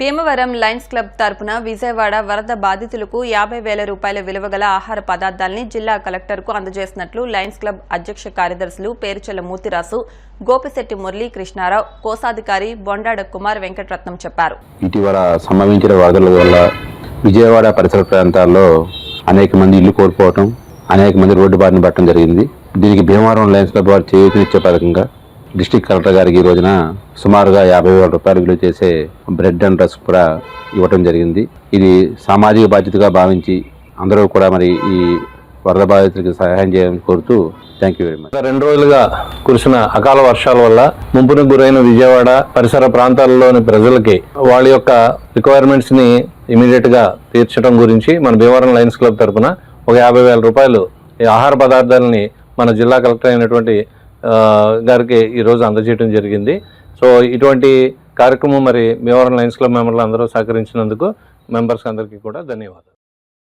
Bhimavaram Lions club తరపున విజయవాడ వరద బాధితులకు యాభై వేల రూపాయల విలువ గల ఆహార పదార్థాల్ని జిల్లా కలెక్టర్కు అందజేసినట్లు లయన్స్ క్లబ్ అధ్యక్ష కార్యదర్శులు పేరుచెల్ల మూతిరాసు గోపిశెట్టి మురళీ కృష్ణారావు కోశాధికారి బొండాడ కుమార్ వెంకటరత్నం చెప్పారు. ఇటీవల సంభవించిన వరదల వల్ల విజయవాడ పరిసర ప్రాంతాల్లో అనేక మంది ఇల్లు కోల్పోవటం అనేక మంది రోడ్డు బారిన పట్టడం జరిగింది. దీనికి భీమవరం లయన్స్ క్లబ్ వారు చేయూతనిచ్చే పథకంగా డిస్టిక్ కలెక్టర్ గారికి ఈ రోజున సుమారుగా యాభై వేల రూపాయలు విలువ చేసే బ్రెడ్ అండ్ రస్క్ కూడా ఇవ్వటం జరిగింది. ఇది సామాజిక బాధ్యతగా భావించి అందరూ కూడా మరి ఈ వరద బాధితులకు సహాయం చేయాలని కోరుతూ థ్యాంక్ యూ వెరీ మచ్. రెండు రోజులుగా కురిసిన అకాల వర్షాల వల్ల ముంపునకు గురైన విజయవాడ పరిసర ప్రాంతాల్లోని ప్రజలకి వాళ్ళ యొక్క రిక్వైర్మెంట్స్ని ఇమీడియట్గా తీర్చడం గురించి మన భీమవరం లయన్స్ క్లబ్ తరపున ఒక యాభై వేల రూపాయలు ఈ ఆహార పదార్థాలని మన జిల్లా కలెక్టర్ అయినటువంటి గారికి ఈరోజు అందజేయడం జరిగింది. సో ఇటువంటి కార్యక్రమం మరి మేవరం లయన్స్ క్లబ్ మెంబర్లు అందరూ సహకరించినందుకు మెంబర్స్ అందరికీ కూడా ధన్యవాదాలు.